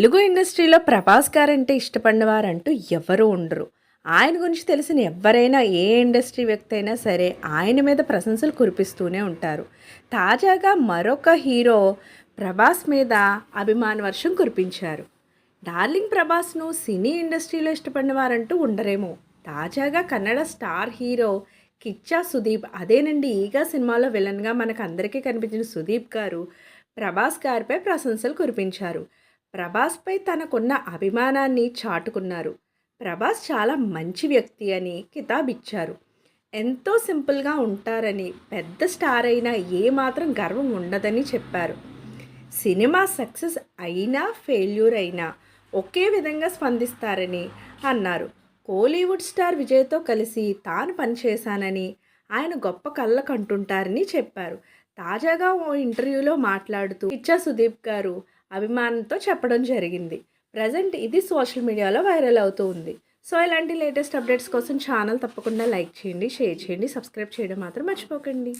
తెలుగు ఇండస్ట్రీలో ప్రభాస్ గారంటే ఇష్టపడిన వారంటూ ఎవరు ఉండరు. ఆయన గురించి తెలిసిన ఎవరైనా ఏ ఇండస్ట్రీ వ్యక్తి అయినా సరే ఆయన మీద ప్రశంసలు కురిపిస్తూనే ఉంటారు. తాజాగా మరొక హీరో ప్రభాస్ మీద అభిమాన వర్షం కురిపించారు. డార్లింగ్ ప్రభాస్ను సినీ ఇండస్ట్రీలో ఇష్టపడిన వారంటూ ఉండరేమో. తాజాగా కన్నడ స్టార్ హీరో కిచ్చా సుదీప్ అదేనండి ఈగా సినిమాలో విలన్గా మనకు అందరికీ కనిపించిన సుదీప్ గారు ప్రభాస్ గారిపై ప్రశంసలు కురిపించారు. ప్రభాస్పై తనకున్న అభిమానాన్ని చాటుకున్నారు. ప్రభాస్ చాలా మంచి వ్యక్తి అని కితాబ్ ఇచ్చారు ఎంతో సింపుల్గా ఉంటారని పెద్ద స్టార్ అయినా ఏమాత్రం గర్వం ఉండదని చెప్పారు. సినిమా సక్సెస్ అయినా ఫెయిల్యూర్ అయినా ఒకే విధంగా స్పందిస్తారని అన్నారు. కోలీవుడ్ స్టార్ విజయ్తో కలిసి తాను పనిచేశానని ఆయన గొప్ప కళ్ళకు అంటుంటారని చెప్పారు. తాజాగా ఓ ఇంటర్వ్యూలో మాట్లాడుతూ ఇచ్చా సుదీప్ గారు అభిమానంతో చెప్పడం జరిగింది. ప్రజెంట్ ఇది సోషల్ మీడియాలో వైరల్ అవుతూ ఉంది. సో ఇలాంటి లేటెస్ట్ అప్డేట్స్ కోసం ఛానల్ తప్పకుండా లైక్ చేయండి షేర్ చేయండి సబ్స్క్రైబ్ చేయడం మాత్రం మర్చిపోకండి.